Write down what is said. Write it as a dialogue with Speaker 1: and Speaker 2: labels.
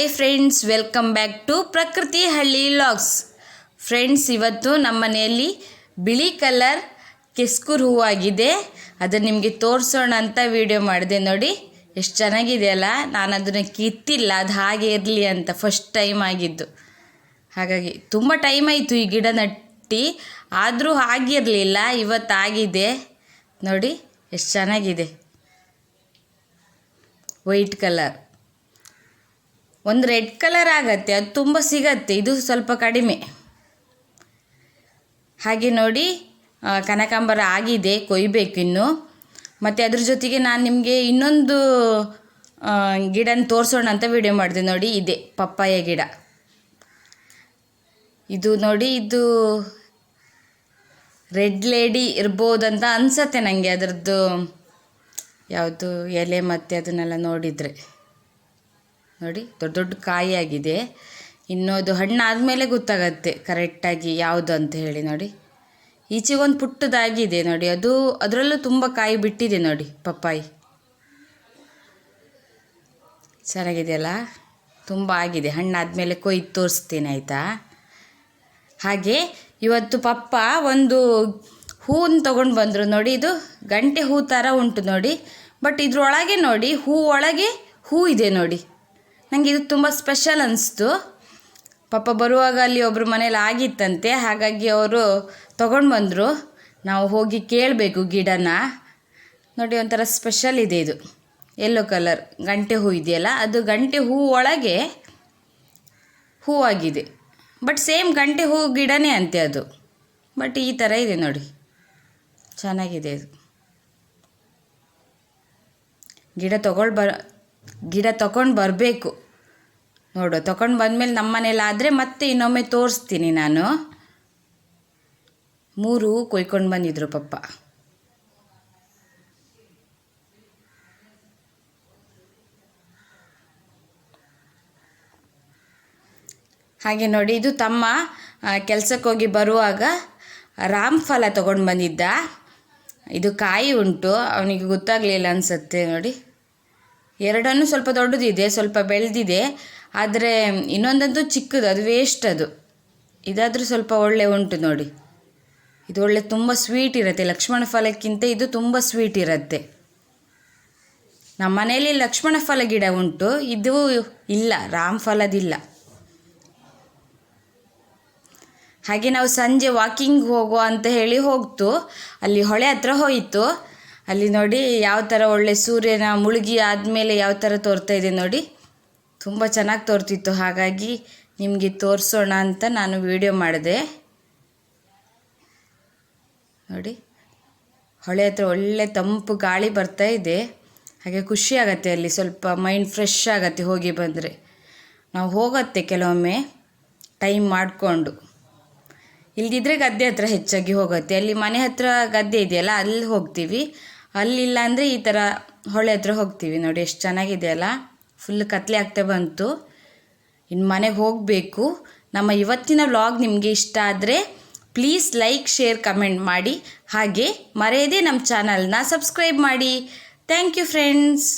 Speaker 1: Hi friends welcome back to Prakruti Halli logs friends ಇವತ್ತು ನಮ್ಮ ಮನೆಯಲ್ಲಿ ಬಿಳಿ ಕಲರ್ ಕೆಸ್ಕೂರು ಹೂವಾಗಿದೆ ಅದನ್ನು ನಿಮಗೆ ತೋರಿಸೋಣ ಅಂತ ವಿಡಿಯೋ ಮಾಡಿದೆ ನೋಡಿ. ಎಷ್ಟು ಚೆನ್ನಾಗಿದೆ ಅಲ್ಲ? ನಾನು ಅದನ್ನು ಕಿತ್ತಿಲ್ಲ, ಅದು ಹಾಗೆ ಇರಲಿ ಅಂತ ಫಸ್ಟ್ ಟೈಮ್ ಆಗಿದ್ದು. ಹಾಗಾಗಿ ತುಂಬ ಟೈಮ್ ಆಯಿತು ಈ ಗಿಡ ನಟ್ಟಿ. ಆದರೂ ಆಗಿರಲಿಲ್ಲ ಇವತ್ತಾಗಿದೆ ನೋಡಿ, ಎಷ್ಟು ಚೆನ್ನಾಗಿದೆ. ವೈಟ್ ಕಲರ್ ಒಂದು ರೆಡ್ ಕಲರ್ ಆಗತ್ತೆ, ಅದು ತುಂಬ ಸಿಗತ್ತೆ, ಇದು ಸ್ವಲ್ಪ ಕಡಿಮೆ. ಹಾಗೆ ನೋಡಿ ಕನಕಾಂಬರ ಆಗಿದೆ, ಕೊಯ್ಬೇಕು ಇನ್ನು. ಮತ್ತು ಅದ್ರ ಜೊತೆಗೆ ನಾನು ನಿಮಗೆ ಇನ್ನೊಂದು ಗಿಡನ ತೋರಿಸೋಣ ಅಂತ ವಿಡಿಯೋ ಮಾಡಿದೆ. ನೋಡಿ, ಇದೆ, ಪಪ್ಪಾಯ ಗಿಡ. ಇದು ನೋಡಿ, ಇದು ರೆಡ್ ಲೇಡಿ ಇರ್ಬೋದಂತ ಅನ್ಸತ್ತೆ ನನಗೆ ಅದರದ್ದು ಯಾವುದು ಎಲೆ ಮತ್ತು ಅದನ್ನೆಲ್ಲ ನೋಡಿದರೆ. ನೋಡಿ, ದೊಡ್ಡ ದೊಡ್ಡ ಕಾಯಿ ಆಗಿದೆ ಇನ್ನು ಅದು ಹಣ್ಣು ಆದಮೇಲೆ ಗೊತ್ತಾಗತ್ತೆ ಕರೆಕ್ಟಾಗಿ ಯಾವುದು ಅಂತ ಹೇಳಿ ನೋಡಿ. ಈಚೆಗೆ ಒಂದು ಪುಟ್ಟದಾಗಿದೆ ನೋಡಿ. ಅದು ಅದರಲ್ಲೂ ತುಂಬ ಕಾಯಿ ಬಿಟ್ಟಿದೆ ನೋಡಿ, ಪಪ್ಪಾಯಿ. ಚೆನ್ನಾಗಿದೆಯಲ್ಲ? ತುಂಬ ಆಗಿದೆ. ಹಣ್ಣಾದಮೇಲೆ ಕೊಯ್ದು ತೋರಿಸ್ತೀನಿ, ಆಯಿತಾ? ಹಾಗೆ ಇವತ್ತು ಪಪ್ಪ ಒಂದು ಹೂವನ್ನು ತೊಗೊಂಡು ಬಂದರು ನೋಡಿ. ಇದು ಗಂಟೆ ಹೂ ಥರ ಉಂಟು ನೋಡಿ. ಬಟ್ ಇದರೊಳಗೆ ನೋಡಿ, ಹೂ ಒಳಗೆ ಹೂ ಇದೆ ನೋಡಿ. ನನಗೆ ಇದು ತುಂಬ ಸ್ಪೆಷಲ್ ಅನಿಸ್ತು. ಪಾಪ ಬರುವಾಗ ಅಲ್ಲಿ ಒಬ್ಬರು ಮನೇಲಿ ಆಗಿತ್ತಂತೆ, ಹಾಗಾಗಿ ಅವರು ತೊಗೊಂಡು ಬಂದರು. ನಾವು ಹೋಗಿ ಕೇಳಬೇಕು ಗಿಡನ. ನೋಡಿ ಒಂಥರ ಸ್ಪೆಷಲ್ ಇದೆ ಇದು. ಎಲ್ಲೋ ಕಲರ್ ಗಂಟೆ ಹೂ ಇದೆಯಲ್ಲ, ಅದು ಗಂಟೆ ಹೂ ಒಳಗೆ ಹೂವಾಗಿದೆ. ಬಟ್ ಸೇಮ್ ಗಂಟೆ ಹೂ ಗಿಡನೇ ಅಂತೆ ಅದು. ಬಟ್ ಈ ಥರ ಇದೆ ನೋಡಿ. ಚೆನ್ನಾಗಿದೆ ಇದು. ಗಿಡ ತಗೊಳ್ ಬರ ಗಿಡ ತಗೊಂಡು ಬರಬೇಕು. ನೋಡು ತಗೊಂಡು ಬಂದಮೇಲೆ ನಮ್ಮ ಮನೇಲಿ ಆದರೆ ಮತ್ತೆ ಇನ್ನೊಮ್ಮೆ ತೋರಿಸ್ತೀನಿ ನಾನು. ಮೂರು ಕೊಯ್ಕೊಂಡು ಬಂದಿದ್ರು ಪಪ್ಪ. ಹಾಗೆ ನೋಡಿ, ಇದು ತಮ್ಮ ಕೆಲಸಕ್ಕೆ ಹೋಗಿ ಬರುವಾಗ ರಾಮ್ಫಲ ತೊಗೊಂಡು ಬಂದಿದ್ದ. ಇದು ಕಾಯಿ ಉಂಟು, ಅವನಿಗೆ ಗೊತ್ತಾಗಲಿಲ್ಲ ಅನಿಸುತ್ತೆ ನೋಡಿ. ಎರಡನ್ನೂ ಸ್ವಲ್ಪ ದೊಡ್ಡದಿದೆ, ಸ್ವಲ್ಪ ಬೆಳೆದಿದೆ. ಆದರೆ ಇನ್ನೊಂದಂತೂ ಚಿಕ್ಕದು, ಅದು ವೇಸ್ಟ್ ಅದು. ಇದಾದರೂ ಸ್ವಲ್ಪ ಒಳ್ಳೆ ಉಂಟು ನೋಡಿ. ಇದು ಒಳ್ಳೆ ತುಂಬ ಸ್ವೀಟ್ ಇರುತ್ತೆ. ಲಕ್ಷ್ಮಣ ಫಲಕ್ಕಿಂತ ಇದು ತುಂಬ ಸ್ವೀಟ್ ಇರುತ್ತೆ. ನಮ್ಮ ಮನೆಯಲ್ಲಿ ಲಕ್ಷ್ಮಣ ಫಲ ಗಿಡ ಉಂಟು, ಇದು ಇಲ್ಲ, ರಾಮ್ ಫಲದಿಲ್ಲ. ಹಾಗೆ ನಾವು ಸಂಜೆ ವಾಕಿಂಗ್ ಹೋಗುವ ಅಂತ ಹೇಳಿ ಹೋಗ್ತು. ಅಲ್ಲಿ ಹೊಳೆ ಹತ್ರ ಹೋಯಿತು. ಅಲ್ಲಿ ನೋಡಿ ಯಾವ ಥರ ಒಳ್ಳೆ ಸೂರ್ಯನ ಮುಳುಗಿ ಆದಮೇಲೆ ಯಾವ ಥರ ತೋರ್ತಾ ಇದೆ ನೋಡಿ. ತುಂಬ ಚೆನ್ನಾಗಿ ತೋರ್ತಿತ್ತು. ಹಾಗಾಗಿ ನಿಮಗೆ ತೋರಿಸೋಣ ಅಂತ ನಾನು ವಿಡಿಯೋ ಮಾಡಿದೆ. ನೋಡಿ, ಹೊಳೆ ಹತ್ರ ಒಳ್ಳೆ ತಂಪು ಗಾಳಿ ಬರ್ತಾ ಇದೆ. ಹಾಗೆ ಖುಷಿ ಆಗತ್ತೆ ಅಲ್ಲಿ, ಸ್ವಲ್ಪ ಮೈಂಡ್ ಫ್ರೆಶ್ ಆಗತ್ತೆ ಹೋಗಿ ಬಂದರೆ. ನಾವು ಹೋಗತ್ತೆ ಕೆಲವೊಮ್ಮೆ ಟೈಮ್ ಮಾಡಿಕೊಂಡು. ಇಲ್ದಿದ್ರೆ ಗದ್ದೆ ಹತ್ರ ಹೆಚ್ಚಾಗಿ ಹೋಗುತ್ತೆ. ಅಲ್ಲಿ ಮನೆ ಹತ್ರ ಗದ್ದೆ ಇದೆಯಲ್ಲ, ಅಲ್ಲಿ ಹೋಗ್ತೀವಿ. ಅಲ್ಲಿಲ್ಲ ಅಂದರೆ ಈ ಥರ ಹೊಳೆ ಹತ್ರ ಹೋಗ್ತೀವಿ. ನೋಡಿ, ಎಷ್ಟು ಚೆನ್ನಾಗಿದೆಯಲ್ಲ ಫುಲ್ ಕತ್ಲೆ ಆಗ್ತಾ ಬಂತು. ಇನ್ನು ಮನೆಗೆ ಹೋಗಬೇಕು. ನಮ್ಮ ಇವತ್ತಿನ ವ್ಲಾಗ್ ನಿಮಗೆ ಇಷ್ಟ ಆದರೆ ಪ್ಲೀಸ್ ಲೈಕ್, ಶೇರ್, ಕಮೆಂಟ್ ಮಾಡಿ. ಹಾಗೆ ಮರೆಯದೇ ನಮ್ಮ ಚಾನಲ್ನ ಸಬ್ಸ್ಕ್ರೈಬ್ ಮಾಡಿ. Thank you friends.